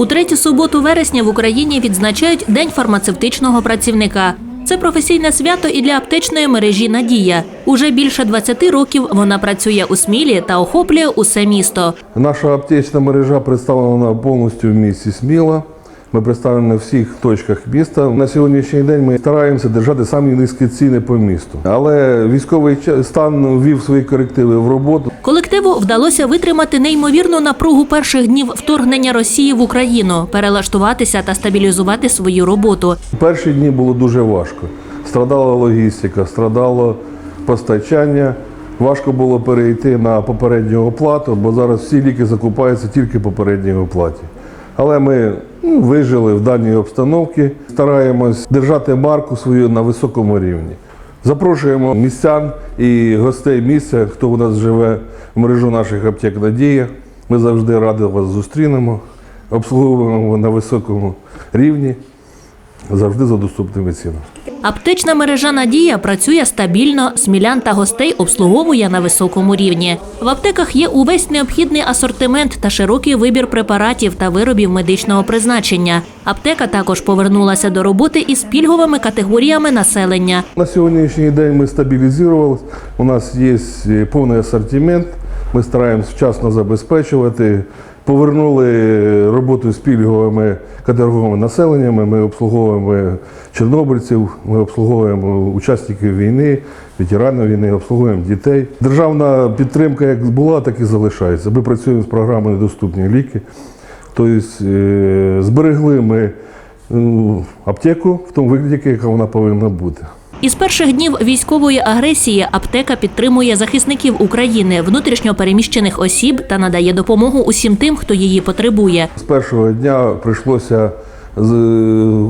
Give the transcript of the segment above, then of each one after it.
У третю суботу вересня в Україні відзначають День фармацевтичного працівника. Це професійне свято і для аптечної мережі Надія. Уже більше 20 років вона працює у Смілі та охоплює усе місто. Наша аптечна мережа представлена повністю в місті Сміла. Ми представлені на всіх точках міста. На сьогоднішній день ми стараємося держати самі низькі ціни по місту. Але військовий стан ввів свої корективи в роботу. Колективу вдалося витримати неймовірну напругу перших днів вторгнення Росії в Україну, перелаштуватися та стабілізувати свою роботу. Перші дні було дуже важко. Страдала логістика, страдало постачання. Важко було перейти на попередню оплату, бо зараз всі ліки закупаються тільки по попередній оплаті. Але ми ну, вижили в даній обстановці, стараємось держати марку свою на високому рівні. Запрошуємо містян і гостей місця, хто у нас живе в мережу наших аптек Надія. Ми завжди раді вас зустрінемо, обслуговуємо на високому рівні, завжди за доступними цінами. Аптечна мережа Надія працює стабільно, смілян та гостей обслуговує на високому рівні. В аптеках є увесь необхідний асортимент та широкий вибір препаратів та виробів медичного призначення. Аптека також повернулася до роботи із пільговими категоріями населення. На сьогоднішній день ми стабілізувалися. У нас є е, повний асортимент. Ми стараємось вчасно забезпечувати. Повернули роботу з пільговими категоріями населеннями. Ми обслуговуємо чорнобильців, ми обслуговуємо учасників війни, ветеранів війни, обслуговуємо дітей. Державна підтримка як була, так і залишається. Ми працюємо з програмою Доступні ліки. Тобто е, зберегли ми ну, аптеку в тому вигляді, яка вона повинна бути. Із перших днів військової агресії аптека підтримує захисників України, внутрішньо переміщених осіб та надає допомогу усім тим, хто її потребує. З першого дня прийшлося з-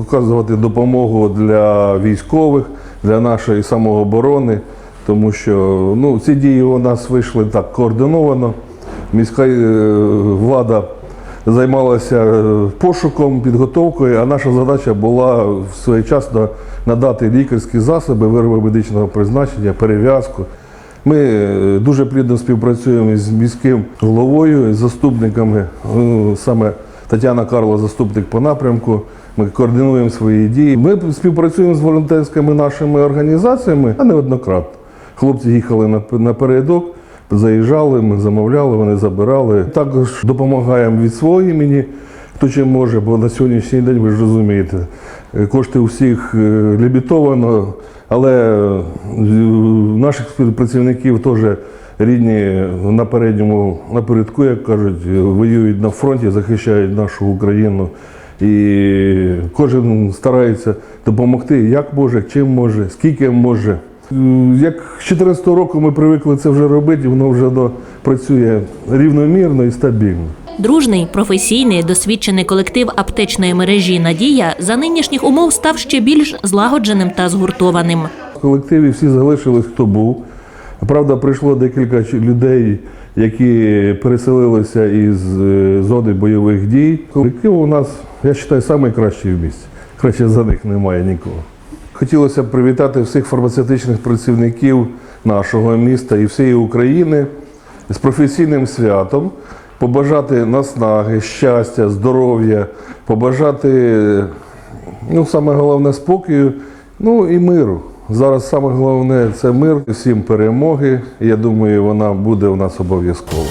оказувати допомогу для військових, для нашої самооборони, тому що ну, ці дії у нас вийшли так координовано. Міська е, влада займалася е, пошуком, підготовкою, а наша задача була своєчасно надати лікарські засоби, вироби медичного призначення, перев'язку. Ми е, дуже плідно співпрацюємо з міським головою, з заступниками. Ну, Саме Тетяна Карла, заступник по напрямку. Ми координуємо свої дії. Ми співпрацюємо з волонтерськими нашими організаціями, а неоднократно. Хлопці їхали напередок, заїжджали, ми замовляли, вони забирали. Також допомагаємо від свого імені, хто чим може, бо на сьогоднішній день ви ж розумієте, е, кошти у всіх е, лімітовано, але е, наших співпрацівників теж рідні на передньому напередку, як кажуть, воюють на фронті, захищають нашу Україну. І кожен старається допомогти, як може, чим може, скільки може. М, Як з 2014 року ми привикли це вже робити, воно вже до- працює рівномірно і стабільно. Дружний, професійний, досвідчений колектив аптечної мережі Надія за нинішніх умов став ще більш злагодженим та згуртованим. В колективі всі залишились, хто був. Правда, прийшло декілька людей, які переселилися із е, зони бойових дій. Колектив у нас, я вважаю, найкращий в місті. Краще за них немає нікого. Хотілося б привітати всіх фармацевтичних працівників нашого міста і всієї України з професійним святом, побажати наснаги, щастя, здоров'я, побажати, ну, саме головне, спокою, ну і миру. Зараз саме головне це мир, всім перемоги. Я думаю, вона буде у нас обов'язково.